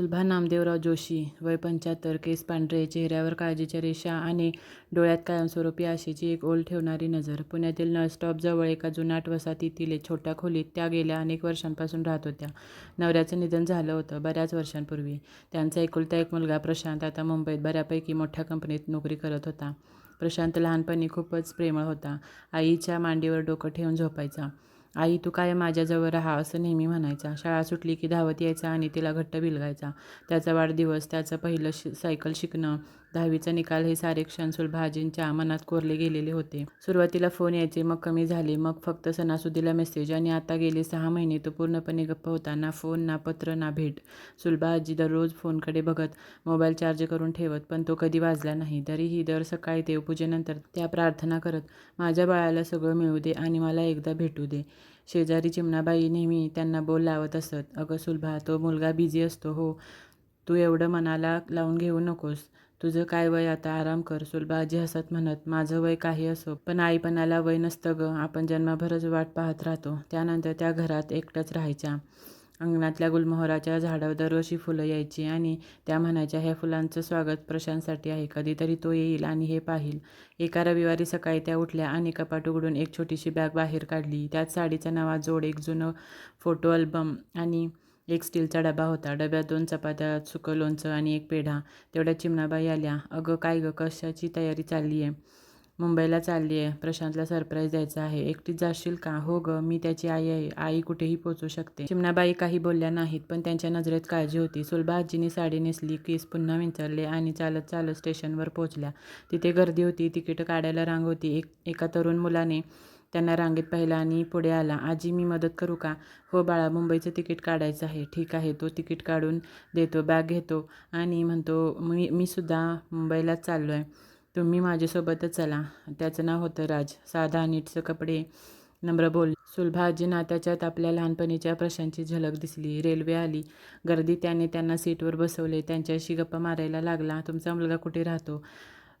सुलभा नामदेवराव जोशी वय पंच्याहत्तर केस पांढरे चेहऱ्यावर काळजीच्या रेषा आणि डोळ्यात कायमस्वरूपी आशेची एक ओल ठेवणारी नजर. पुण्यातील नळस्टॉपजवळ एका जुनाट वसाहतीतील एक छोट्या खोलीत त्या गेल्या अनेक वर्षांपासून राहत होत्या. नवऱ्याचं निधन झालं होतं बऱ्याच वर्षांपूर्वी. त्यांचा एकुलता एक मुलगा प्रशांत आता मुंबईत बऱ्यापैकी मोठ्या कंपनीत नोकरी करत होता. प्रशांत लहानपणी खूपच प्रेमळ होता. आईच्या मांडीवर डोकं ठेवून झोपायचा. आई तू काय माझ्याजवळ राहा असं नेहमी म्हणायचा. शाळा सुटली की धावत यायचा आणि तिला घट्ट बिलगायचा. त्याचा वाढदिवस त्याचं पहिलं शि सायकल शिकणं दहावीचा निकाल हे सारे क्षण सुलभाजींच्या मनात कोरले गेलेले होते. सुरुवातीला फोन यायचे मग कमी झाले मग फक्त सणासुदीला मेसेज आणि आता गेले सहा महिने तो पूर्णपणे गप्प होता. ना फोन ना पत्र ना भेट. सुलभाजी दररोज फोनकडे बघत मोबाईल चार्ज करून ठेवत पण तो कधी वाजला नाही. तरीही दर सकाळी देवपूजेनंतर त्या प्रार्थना करत माझ्या बाळाला सगळं मिळू दे आणि मला एकदा भेटू दे. शेजारी चिमणाबाई नेहमी त्यांना बोल लावत असत. अगं सुलभा तो मुलगा बिझी असतो हो. तू एवढं मनाला लावून घेऊ नकोस. तुझं काय वय आता? आराम कर सुलभाजी हसत म्हणत माझं वय काही असो पण आईपणाला वय नसतं गं. आपण जन्माभरच वाट पाहत राहतो. त्यानंतर त्या घरात एकटंच राहायच्या. अंगणातल्या गुलमोहराच्या झाडावर दरवर्षी फुलं यायची आणि त्या म्हणायच्या ह्या फुलांचं स्वागत प्रशांतसाठी आहे. कधीतरी तो येईल आणि हे पाहिल. एका रविवारी सकाळी त्या उठल्या आणि कपाट उघडून एक छोटीशी बॅग बाहेर काढली. त्यात साडीचा नवा जोड एक जुनं फोटो अल्बम आणि एक स्टीलचा डबा होता. डब्यात दोन चपात्या सुकं लोणचं आणि एक पेढा. तेवढ्या चिमणाबाई आल्या. अगं काय गं? कशाची तयारी चालली आहे? मुंबईला चालली आहे. प्रशांतला सरप्राईज द्यायचा आहे. एकटीच जाशील का? हो गं. मी त्याची आई आहे. आई कुठेही पोचू शकते. चिमणाबाई काही बोलल्या नाहीत पण त्यांच्या नजरेत काळजी होती. सुलभा आजीने साडी नेसली केस पुन्हा विंचरले आणि चालत चालत स्टेशनवर पोचल्या. तिथे गर्दी होती. तिकीट काढायला रांग होती. एक एका तरुण मुलाने त्यांना रांगेत पाहिला आणि पुढे आला. आजी मी मदत करू का? हो बाळा मुंबईचं तिकीट काढायचं आहे. ठीक आहे. तो तिकीट काढून देतो बॅग घेतो आणि म्हणतो मी मी सुद्धा मुंबईलाच चाललो आहे. तुम्ही माझ्यासोबतच चला. त्याचं नाव होतं राज. साधा नीटचं कपडे नम्र बोल. सुलभाजी नात्याच्यात आपल्या लहानपणीच्या प्रश्नांची झलक दिसली. रेल्वे आली. गर्दी त्याने त्यांना सीटवर बसवले. त्यांच्याशी गप्पा मारायला लागला. तुमचा मुलगा कुठे राहतो?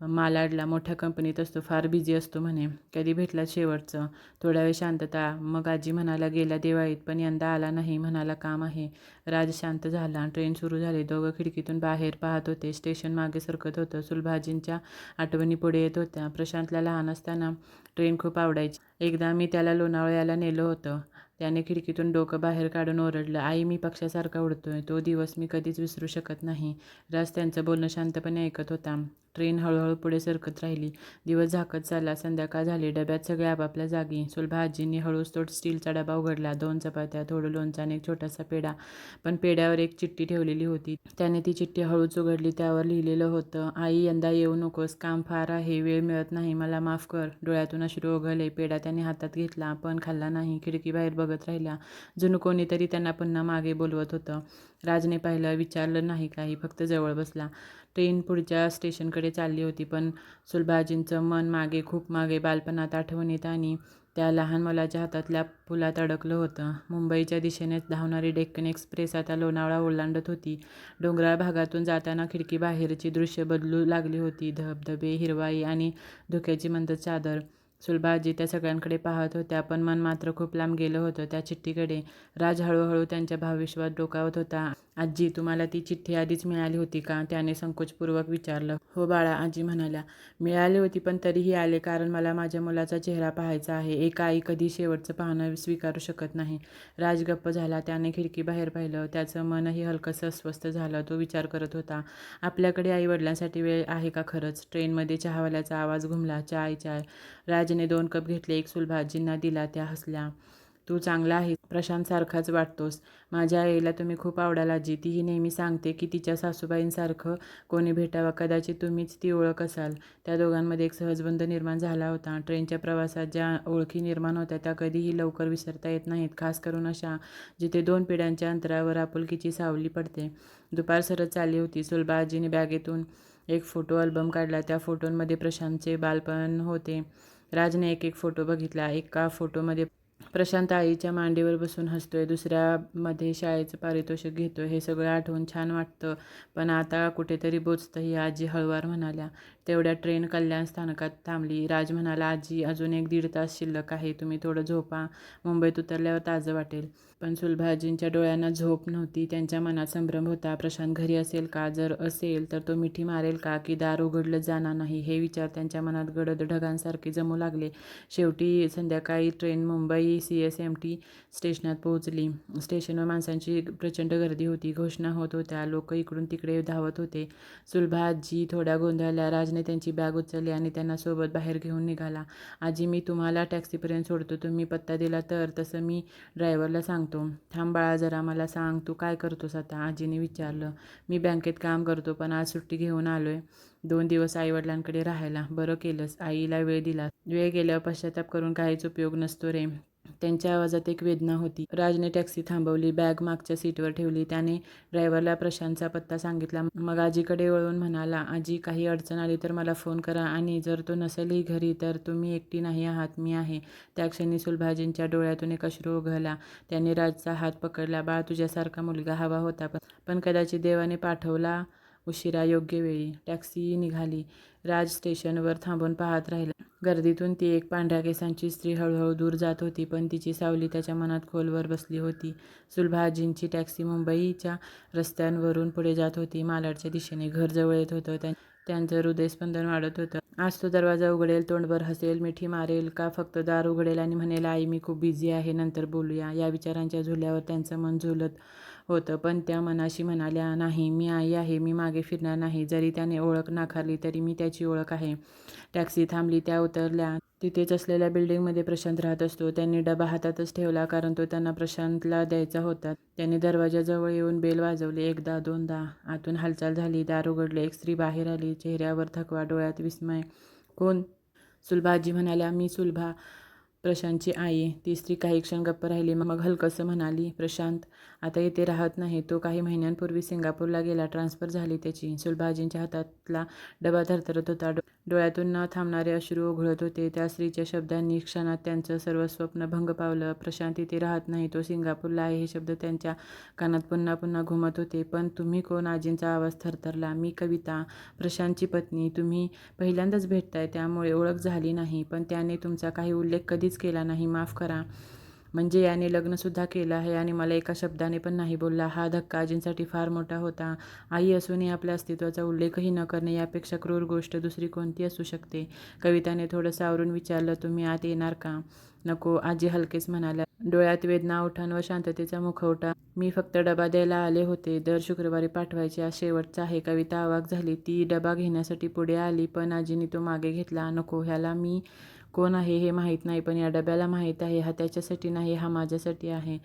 मालाडला मोठ्या कंपनीत असतो फार बिझी असतो म्हणे. कधी भेटला शेवटचं? थोड्या वेळ शांतता. मग आजी म्हणाला गेल्या दिवाळीत पण यंदा आला नाही म्हणाला काम आहे. राज शांत झाला. ट्रेन सुरू झाली. दोघं खिडकीतून बाहेर पाहत होते. स्टेशन मागे सरकत होतं. सुलभाजींच्या आठवणी पुढे येत होत्या. प्रशांतला लहान असताना ट्रेन खूप आवडायची. एकदा मी त्याला लोणावळ्याला नेलं होतं. त्याने खिडकीतून डोकं बाहेर काढून ओरडलं आई मी पक्षासारखा उडतोय तो दिवस मी कधीच विसरू शकत नाही. राज त्यांचं बोलणं शांतपणे ऐकत होता. ट्रेन हळूहळू पुढे सरकत राहिली. दिवस झाकत चालला संध्याकाळ झाली डब्यात सगळे आपापल्या जागी. सुलभा आजींनी हळूच तो स्टीलचा डबा उघडला दोन चपात्या थोडं लोणचं आणि एक छोटासा पेढा पण पेढ्यावर एक चिठ्ठी ठेवलेली होती. त्याने ती चिठ्ठी हळूच उघडली त्यावर लिहिलेलं होतं आई यंदा येऊ नकोस काम फार आहे वेळ मिळत नाही मला माफ कर. डोळ्यातून अश्रू ओघळले पेढा त्याने हातात घेतला पण खाल्ला नाही. खिडकी बाहेर बघत राहिल्या. जणू कोणीतरी त्यांना पुन्हा मागे बोलवत होतं. राजने पाहिलं विचारलं नाही काही फक्त जवळ बसला. ट्रेन पुढच्या स्टेशनकडे चालली होती पण सुलभाजींचं मन मागे खूप मागे बालपणात आठवणीत आणि त्या लहान मुलाच्या हातातल्या पुलात अडकलं होतं. मुंबईच्या दिशेने धावणारी डेक्कन एक्सप्रेस आता लोणावळा ओलांडत होती. डोंगराळ भागातून जाताना खिडकी बाहेरची दृश्य बदलू लागली होती. धबधबे हिरवाई आणि धुक्याची मंद चादर. सुलभाजी त्या सगळ्यांकडे पाहत होत्या पण मन मात्र खूप लांब गेलं होतं. त्या चिठ्ठीकडे राज हळूहळू त्यांच्या भावविश्वात डोकावत होता. आजी तुम्हाला ती चिठ्ठी आधीच मिळाली होती का? त्याने संकोचपूर्वक विचारलं. हो बाळा आजी म्हणाल्या मिळाली होती पण तरीही आले कारण मला माझ्या मुलाचा चेहरा पाहायचा आहे. एक आई कधी शेवटचं पाहणं स्वीकारू शकत नाही. राज गप्प झाला. त्याने खिडकी बाहेर पाहिलं. त्याचं मनही हलकंसं अस्वस्थ झालं. तो विचार करत होता आपल्याकडे आई वडिलांसाठी वेळ आहे का खरंच? ट्रेनमध्ये चहावाल्याचा आवाज घुमला. चाय चाय. राजने दोन कप घेतले. एक सुलभाजींना दिला. त्या हसल्या. तू चांगला आहे प्रशांतसारखाच वाटतोस. माझ्या आईला तुम्ही खूप आवडाल आजी. तीही नेहमी सांगते की तिच्या सासूबाईंसारखं कोणी भेटावं कदाचित तुम्हीच ती ओळख असाल. त्या दोघांमध्ये एक सहजबंध निर्माण झाला होता. ट्रेनच्या प्रवासात ज्या ओळखी निर्माण होत्या त्या कधीही लवकर विसरता येत नाहीत खास करून अशा जिथे दोन पिढ्यांच्या अंतरावर आपुलकीची सावली पडते. दुपार सरत चालली होती. सुलभा आजीने बॅगेतून एक फोटो अल्बम काढला. त्या फोटोंमध्ये प्रशांतचे बालपण होते. राजने एक एक फोटो बघितला. एका फोटोमध्ये प्रशांत आईच्या मांडीवर बसून हसतोय. दुसऱ्यामध्ये शाळेचं पारितोषिक घेतोय. हे सगळं आठवून छान वाटतं. पण आता कुठेतरी बोचतं. ही आजी हळवार म्हणाल्या तेवढ्या ट्रेन कल्याण स्थानकात थांबली. राज म्हणाला आजी अजून एक दीड तास शिल्लक आहे. तुम्ही थोडं झोपा. मुंबईत उतरल्यावर ताजं वाटेल. पण सुलभाजींच्या डोळ्यांना झोप नव्हती. त्यांच्या मनात संभ्रम होता. प्रशांत घरी असेल का? जर असेल तर तो मिठी मारेल का? की दार उघडलं जाणार नाही? हे विचार त्यांच्या मनात गडद ढगांसारखे जमू लागले. शेवटी संध्याकाळी train Mumbai C S M T स्टेशनात पोहोचली. स्टेशनवर माणसांची प्रचंड गर्दी होती. घोषणा होत होत्या. लोक इकडून तिकडे धावत होते. सुलभाजी थोड्या गोंधळल्या राज राजने त्यांची बॅग उचलली आणि त्यांना सोबत बाहेर घेऊन निघाला. आजी मी तुम्हाला टॅक्सीपर्यंत सोडतो. तुम्ही पत्ता दिला तर तसं मी ड्रायव्हरला सांगतो. थांब बाळा जरा मला सांग तू काय करतोस आता? आजीने विचारलं. मी बँकेत काम करतो पण आज सुट्टी घेऊन आलो आहे दोन दिवस आईवडिलांकडे राहायला. बरं केलंस. आईला वेळ दिला वेळ गेल्यावर पश्चाताप करून काहीच उपयोग नसतो रे. त्यांच्या आवाजात एक वेदना होती. राजने टॅक्सी थांबवली बॅग मागच्या सीटवर ठेवली. त्याने ड्रायव्हरला प्रशांतचा पत्ता सांगितला. मग आजीकडे वळून म्हणाला आजी काही अडचण आली तर मला फोन करा आणि जर तो नसेलही घरी तर तुम्ही एकटी नाही आहात मी आहे. त्या क्षणी सुलभाजींच्या डोळ्यातून एक अश्रू उघळला त्याने राजचा हात पकडला बाळ तुझ्यासारखा मुलगा हवा होता पण पण कदाचित देवाने पाठवला उशिरा योग्य वेळी. टॅक्सी निघाली. राज स्टेशनवर थांबून पाहत राहिला. गर्दीतून ती एक पांढऱ्या केसांची स्त्री हळूहळू दूर जात होती पण तिची सावली त्याच्या मनात खोलवर बसली होती. सुलभाजींची टॅक्सी मुंबईच्या रस्त्यांवरून पुढे जात होती. मालाडच्या दिशेने घर जवळ येत होतं. त्या त्यांचं हृदयस्पंदन वाढत होतं. आज तो दरवाजा उघडेल तोंडभर हसेल मिठी मारेल का फक्त दार उघडेल आणि म्हणेल आई मी खूप बिझी आहे नंतर बोलूया. या विचारांच्या झुल्यावर त्यांचं मन झुलत होतं. पण त्या मनाशी म्हणाल्या नाही मी आई आहे मी मागे फिरणार नाही. जरी त्याने ओळख नाकारली तरी मी त्याची ओळख आहे. टॅक्सी थांबली त्या उतरल्या. तिथेच असलेल्या बिल्डिंगमध्ये प्रशांत राहत असतो. त्यांनी डबा हातातच ठेवला कारण तो त्यांना प्रशांतला द्यायचा होता. त्यांनी दरवाजाजवळ येऊन बेल वाजवले. एकदा दोनदा. आतून हालचाल झाली. दार उघडले. एक स्त्री बाहेर आली. चेहऱ्यावर थकवा डोळ्यात विस्मय. कोण? सुलभाजी म्हणाल्या. मी सुलभा. प्रशांतची आई. ती स्त्री काही क्षण गप्प राहिली मग हलकंसं म्हणाली प्रशांत आता इथे राहत नाही. तो काही महिन्यांपूर्वी सिंगापूरला गेला. ट्रान्सफर झाली त्याची. सुलभाजींच्या हातातला डबा थरथरत होता. डोळ्यातून न थांबणारे अश्रू ओघळत होते. त्या स्त्रीच्या शब्दांनी क्षणात त्यांचं सर्व स्वप्न भंग पावलं. प्रशांत इथे राहत नाही. तो सिंगापूरला आहे हे शब्द त्यांच्या कानात पुन्हा पुन्हा घुमत होते. पण तुम्ही कोण? आजींचा आवाज थरथरला. मी कविता प्रशांतची पत्नी. तुम्ही पहिल्यांदाच भेटताय. त्यामुळे ओळख झाली नाही. पण त्याने तुमचा काही उल्लेख कधीच केला नाही माफ करा. म्हणजे याने लग्नसुद्धा केलं आहे आणि मला एका शब्दाने पण नाही बोलला. हा धक्का आजींसाठी फार मोठा होता. आई असूनही आपल्या अस्तित्वाचा उल्लेखही न करणे यापेक्षा क्रूर गोष्ट दुसरी कोणती असू शकते? कविताने थोडंसं आवरून विचारलं तुम्ही आत येणार का? नको आजी हलकेच म्हणाल्या. डोळ्यात वेदना उठाण व शांततेचा मुखवटा मी फक्त डबा द्यायला आले होते. दर शुक्रवारी पाठवायचे आज शेवटचा आहे. कविता अवाक झाली. ती डबा घेण्यासाठी पुढे आली पण आजीने तो मागे घेतला. नको ह्याला मी कोण आहे हे माहीत नाही पण या डब्याला माहीत आहे हा त्याच्यासाठी नाही हा माझ्यासाठी आहे.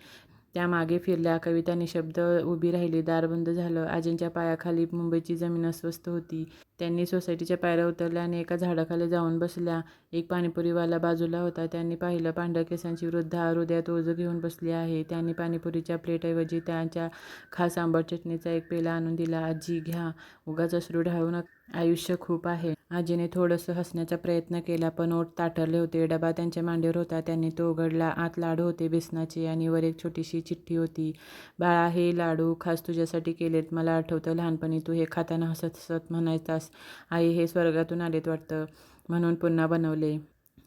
त्या मागे फिरल्या कविता निशब्द उभी राहिली दार बंद झालं आजींच्या पायाखाली मुंबईची जमीन अस्वस्थ होती. त्यांनी सोसायटीच्या पायऱ्या उतरल्या आणि एका झाडाखाली जाऊन बसल्या. एक पाणीपुरीवाला बाजूला होता. त्यांनी पाहिलं पांढऱ्या केसांची वृद्ध हृदयात ओझं घेऊन बसली आहे. त्यांनी पाणीपुरीच्या प्लेटऐवजी त्यांच्या खास आंबट चटणीचा एक पेला आणून दिला. आजी घ्या. उगाच अश्रू ढाळू नका. आयुष्य खूप आहे. आजीने थोडंसं हसण्याचा प्रयत्न केला पण ओठ ताठरले होते. डबा त्यांच्या मांडीवर होता. त्यांनी तो उघडला. आत लाडू होते बेसनाचे आणि वर एक छोटीशी चिठ्ठी होती. बाळा हे लाडू खास तुझ्यासाठी केलेत. मला आठवतं लहानपणी तू हे खाताना हसत हसत म्हणायचास आई हे स्वर्गातून आलेत वाटतं म्हणून पुन्हा बनवले.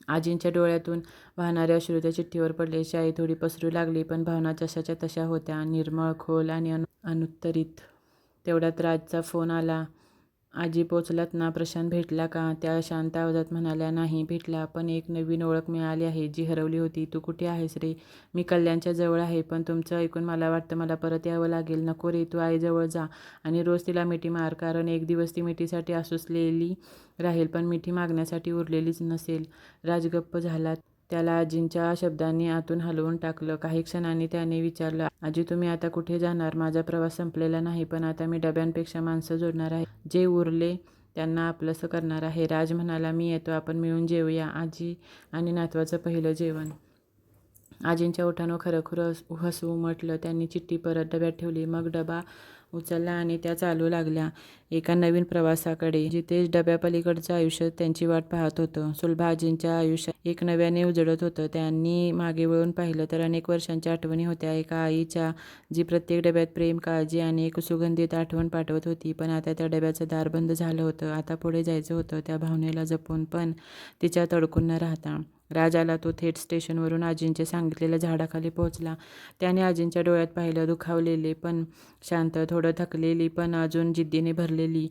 आजींच्या डोळ्यातून वाहणाऱ्या अश्रू त्या चिठ्ठीवर पडले. शाई थोडी पसरू लागली पण भावना जशाच्या तशा होत्या. निर्मळ खोल आणि अनु अनुत्तरित. तेवढ्यात राजचा फोन आला. आजी पोचलात ना प्रशांत भेटला का? त्या शांत आवाजात म्हणाल्या नाही भेटला. पण एक नवीन ओळख मिळाली आहे जी हरवली होती. तू कुठे आहेस रे? मी कल्याणच्या जवळ आहे पण तुमचं ऐकून मला वाटतं मला परत यावं लागेल. नको रे तू आईजवळ जा. आणि रोज तिला मिठी मार कारण एक दिवस ती मिठीसाठी आसुसलेली राहील पण मिठी मागण्यासाठी उरलेलीच नसेल. राजगप्प झाला. त्याला आजींच्या शब्दांनी आतून हलवून टाकलं. काही क्षणांनी त्याने विचारलं आजी तुम्ही आता कुठे जाणार? माझा प्रवास संपलेला नाही पण आता मी डब्यांपेक्षा माणसं जोडणार आहे. जे उरले त्यांना आपलंसं करणार आहे. राज म्हणाला मी येतो आपण मिळून जेवूया आजी आणि नातवाचं पहिलं जेवण. आजींच्या ओठानं खरंखुरं हसू उमटलं. त्यांनी चिठ्ठी परत डब्यात ठेवली. मग डबा उचलला आणि त्या चालू लागल्या. एका नवीन प्रवासाकडे जिथे डब्यापलीकडचं आयुष्य त्यांची वाट पाहत होतं. सुलभाजींच्या आयुष्यात एक नव्याने उजळत होतं. त्यांनी मागे वळून पाहिलं तर अनेक वर्षांच्या आठवणी होत्या. एका आईच्या जी प्रत्येक डब्यात प्रेम काळजी आणि एक सुगंधित आठवण पाठवत होती पण आता त्या डब्याचं दार बंद झालं होतं. आता पुढे जायचं होतं. त्या भावनेला जपून पण तिच्यात अडकून न राहता. राज आला तो थेट स्टेशनवरून आजींचे सांगितलेल्या झाडाखाली पोहोचला. त्याने आजींच्या डोळ्यात पाहिलं दुखावलेले पण शांत थोडं थकलेली पण अजून जिद्दीने भरलेली.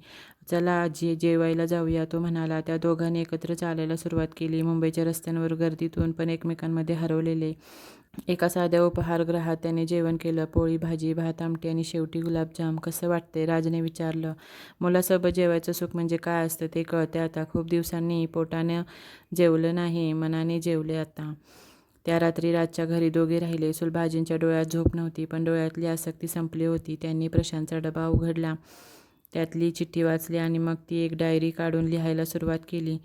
चला आजी जेवायला जाऊया तो म्हणाला. त्या दोघांनी एकत्र चालायला सुरुवात केली. मुंबईच्या रस्त्यांवर गर्दीतून पण एकमेकांमध्ये हरवलेले. एका साध्या उपहारगृहात त्याने जेवण केलं पोळी भाजी भात आमटी आणि शेवटी गुलाबजाम. कसं वाटते राजने विचारलं. मुलासोबत जेवायचं सुख म्हणजे काय असतं ते कळते आता. खूप दिवसांनी पोटानं जेवलं नाही मनाने जेवले आता. त्या रात्री राजच्या घरी दोघे राहिले. सुलभाजींच्या डोळ्यात झोप नव्हती पण डोळ्यातली आसक्ती संपली होती. त्यांनी प्रशांतचा डबा उघडला. त्यातली चिठ्ठी वाचली आणि मग ती एक डायरी काढून लिहायला सुरुवात केली.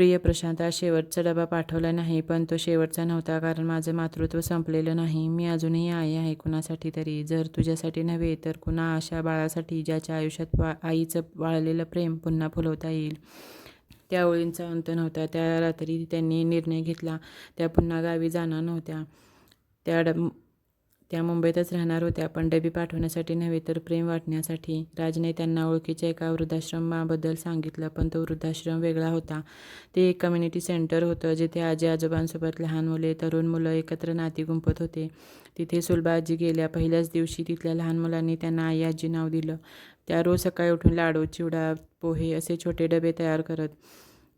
प्रिय प्रशांत आज शेवटचा डबा पाठवला नाही पण तो शेवटचा नव्हता कारण माझं मातृत्व संपलेलं नाही. मी अजूनही आई आहे कुणासाठी तरी. जर तुझ्यासाठी नव्हे तर कुणा अशा बाळासाठी ज्याच्या आयुष्यात वा आईचं वाळलेलं प्रेम पुन्हा फुलवता येईल? त्या ओळींचा अंत नव्हता. त्या रात्री त्यांनी निर्णय घेतला. त्या पुन्हा गावी जाणार नव्हत्या. त्या ड त्या मुंबईतच राहणार होत्या. पण डबी पाठवण्यासाठी नव्हे तर प्रेम वाटण्यासाठी. राजने त्यांना ओळखीच्या एका वृद्धाश्रमाबद्दल सांगितलं पण तो वृद्धाश्रम वेगळा होता. ते एक कम्युनिटी सेंटर होतं जिथे आजी आजोबांसोबत लहान मुले तरुण मुलं एकत्र नाती गुंपत होते. तिथे सुलभा आजी गेल्या पहिल्याच दिवशी तिथल्या लहान मुलांनी त्यांना आई आजी नाव दिलं. त्या रोज सकाळी उठून लाडू चिवडा पोहे असे छोटे डबे तयार करत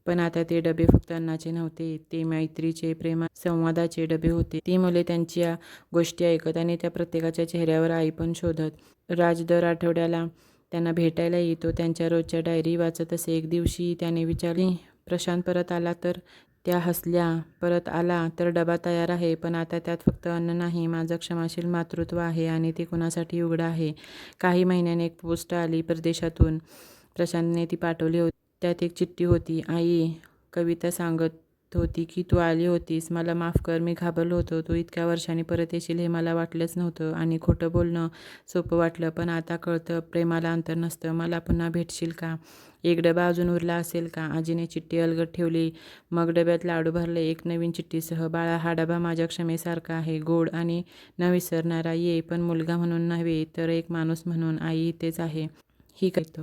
पण आता ते डबे फक्त अन्नाचे नव्हते ते मैत्रीचे प्रेमा संवादाचे डबे होते. ती मुले त्यांच्या गोष्टी ऐकत आणि त्या प्रत्येकाच्या चेहऱ्यावर आई पण शोधत. राज दर आठवड्याला त्यांना भेटायला येतो. त्यांच्या रोजच्या डायरी वाचत असे एक दिवशी त्याने विचारली प्रशांत परत आला तर? त्या हसल्या परत आला तर डबा तयार आहे पण आता त्यात फक्त अन्न नाही माझं क्षमाशील मातृत्व आहे आणि ते कुणासाठी उघडं आहे? काही महिन्याने एक पोस्ट आली परदेशातून. प्रशांतने ती पाठवली होती. त्यात एक चिठ्ठी होती. आई कविता सांगत होती की तू आली होतीस. मला माफ कर मी घाबरलो होतो. तू इतक्या वर्षांनी परत येशील हे मला वाटलंच नव्हतं आणि खोटं बोलणं सोपं वाटलं पण आता कळतं प्रेमाला अंतर नसतं. मला पुन्हा भेटशील का? एक डबा अजून उरला असेल का? आजीने चिठ्ठी अलगट ठेवली. मग डब्यात लाडू भरले. एक नवीन चिठ्ठीसह बाळा हा डबा माझ्या क्षमेसारखा आहे. गोड आणि न विसरणारा. ये पण मुलगा म्हणून नव्हे तर एक माणूस म्हणून आई इथेच आहे. ही करतो.